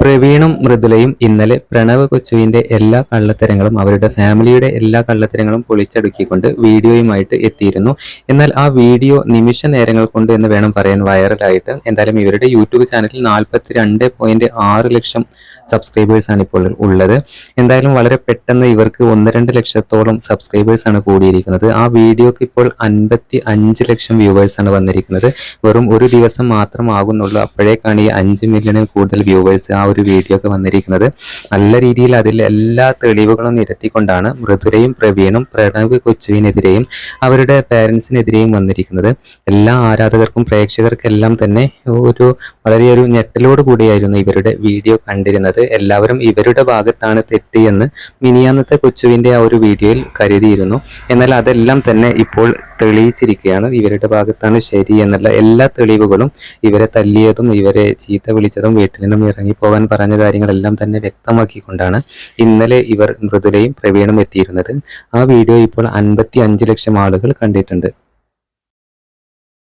പ്രവീണും മൃദുലയും ഇന്നലെ പ്രണവ് കൊച്ചുവിന്റെ എല്ലാ കള്ളത്തരങ്ങളും അവരുടെ ഫാമിലിയുടെ എല്ലാ കള്ളത്തരങ്ങളും പൊളിച്ചടുക്കിക്കൊണ്ട് വീഡിയോയുമായിട്ട് എത്തിയിരുന്നു. എന്നാൽ ആ വീഡിയോ നിമിഷ നേരങ്ങൾ കൊണ്ട് എന്ന് വേണം പറയാൻ വൈറലായിട്ട്. എന്തായാലും ഇവരുടെ യൂട്യൂബ് ചാനലിൽ നാൽപ്പത്തി ലക്ഷം സബ്സ്ക്രൈബേഴ്സ് ആണ് ഇപ്പോൾ ഉള്ളത്. എന്തായാലും വളരെ പെട്ടെന്ന് ഇവർക്ക് ഒന്ന് രണ്ട് ലക്ഷത്തോളം സബ്സ്ക്രൈബേഴ്സ് ആണ് കൂടിയിരിക്കുന്നത്. ആ വീഡിയോക്ക് ഇപ്പോൾ അൻപത്തി ലക്ഷം വ്യൂവേഴ്സ് ആണ് വന്നിരിക്കുന്നത്. വെറും ഒരു ദിവസം മാത്രമാകുന്നുള്ളൂ. അപ്പോഴേക്കാണ് ഈ അഞ്ച് മില്യണിൽ കൂടുതൽ വ്യൂവേഴ്സ് ഒരു വീഡിയോ ഒക്കെ വന്നിരിക്കുന്നത്. നല്ല രീതിയിൽ അതിൽ എല്ലാ തെളിവുകളും നിരത്തിക്കൊണ്ടാണ് മൃദുരയും പ്രവീണും പ്രണവ് കൊച്ചുവിനെതിരെയും അവരുടെ പേരൻസിനെതിരെയും വന്നിരിക്കുന്നത്. എല്ലാ ആരാധകർക്കും പ്രേക്ഷകർക്കെല്ലാം തന്നെ ഒരു വളരെ ഒരു ഞെട്ടലോട് കൂടിയായിരുന്നു ഇവരുടെ വീഡിയോ കണ്ടിരുന്നത്. എല്ലാവരും ഇവരുടെ ഭാഗത്താണ് തെറ്റിയെന്ന് മിനിയാന്നത്തെ കൊച്ചുവിന്റെ ആ ഒരു വീഡിയോയിൽ കരുതിയിരുന്നു. എന്നാൽ അതെല്ലാം തന്നെ ഇപ്പോൾ തെളിയിച്ചിരിക്കുകയാണ്. ഇവരുടെ ഭാഗത്താണ് ശരി എന്നുള്ള എല്ലാ തെളിവുകളും ഇവരെ തല്ലിയതും ഇവരെ ചീത്ത വിളിച്ചതും വീട്ടിൽ നിന്നും ഇറങ്ങിപ്പോകാൻ പറഞ്ഞ കാര്യങ്ങളെല്ലാം തന്നെ വ്യക്തമാക്കിക്കൊണ്ടാണ് ഇന്നലെ ഇവർ മൃദുലയും പ്രവീണും എത്തിയിരുന്നത്. ആ വീഡിയോ ഇപ്പോൾ അൻപത്തി ലക്ഷം ആളുകൾ കണ്ടിട്ടുണ്ട്.